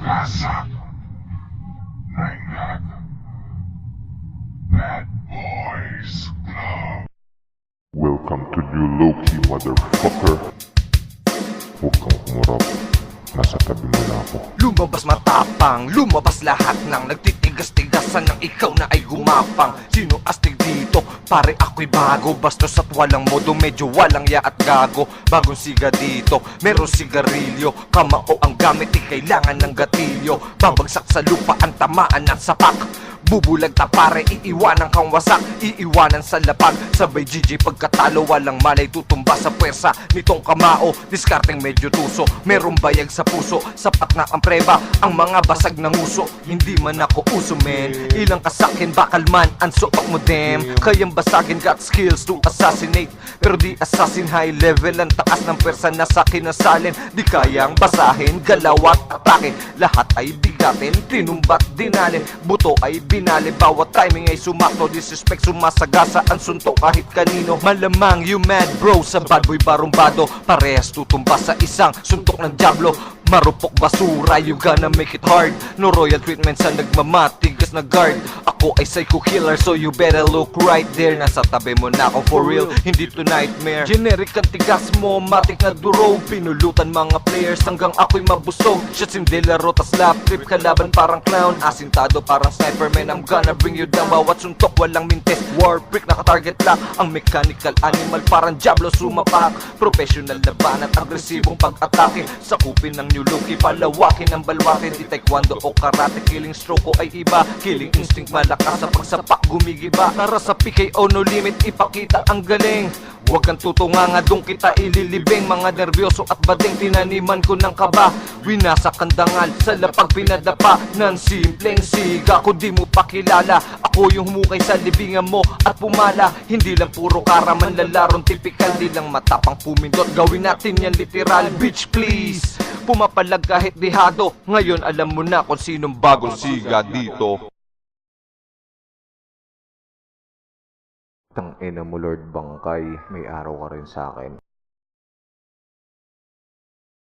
Gasak. Nainag. Bad Boys Club. Welcome to New Loki, motherfucker. Huwag kang humarap. Nasa tabi mo na ako. Lumabas matapang, lumabas lahat ng Nagtitigas-tigasan ng ikaw na ay gumapang Sino astig dito? Pare ako'y bago. Bastos at walang modo, medyo walang ya at gago. Bagong siga dito, meron sigarilyo. Kamao ang gamit, di kailangan ng gatilyo. Babagsak sa lupa ang tamaan ng sapak Bubulag ta pare, iiwanan kang wasak Iiwanan sa lapag. Sabay GG pagkatalo Walang malay tutumba sa pwersa. Nitong kamao, diskarteng medyo tuso. Merong bayag sa puso Sapat na ang preba. Ang mga basag ng uso Hindi man ako uso men. Ilang kasakin bakal man Ang suok mo dem. Kayang basagin got skills to assassinate. Pero di assassin high level Ang takas ng pwersa na sakin nasalin Di kayang basahin Galaw at atake. Lahat ay bigatin Tinumbat dinalin Buto ay binali Bawat timing ay sumakto Disrespect sumasagasa Ang suntok. Kahit kanino Malamang you mad bro. Sa bad boy barumbado Parehas tutumba sa isang suntok ng Diablo. Marupok basura, you gonna make it hard. No royal treatment sa nagmamatigas na guard Ako ay psycho killer so you better look right there. Nasa tabi mo na ako for real, hindi to nightmare. Generic ang tigas mo, matik na durog Pinulutan mga players hanggang ako'y mabusog. Shots hindi laro, tas lap trip kalaban parang clown. Asintado parang sniper man, I'm gonna bring you down. Bawat suntok walang mintes, war brick naka-target lock Ang mechanical animal parang Diablo sumapak. Professional na banat, agresibong pag-atake. Sakupin ng new looky, palawakin ng balwakin. Di taekwondo o karate, killing stroke ko ay iba. Killing instinct malakas sa pagsapak gumigiba. Tara sa PKO no limit, ipakita ang galing. Huwag kang tutunganga, doon kita ililibing. Mga nervyoso at bading tinaniman ko ng kaba. Winasak ang dangal sa lapag pinadapa Ng simpleng siga. Ko di mo pakilala Ako yung humukay sa libingan mo at pumala. Hindi lang puro karaman lalarong tipikal. Di lang matapang pumindot Gawin natin yan literal. Bitch please. Pumapalag kahit dihado. Ngayon alam mo na kung sinong bagong siga dito Tang ina mo Lord Bangkay, may araw ka rin sa akin.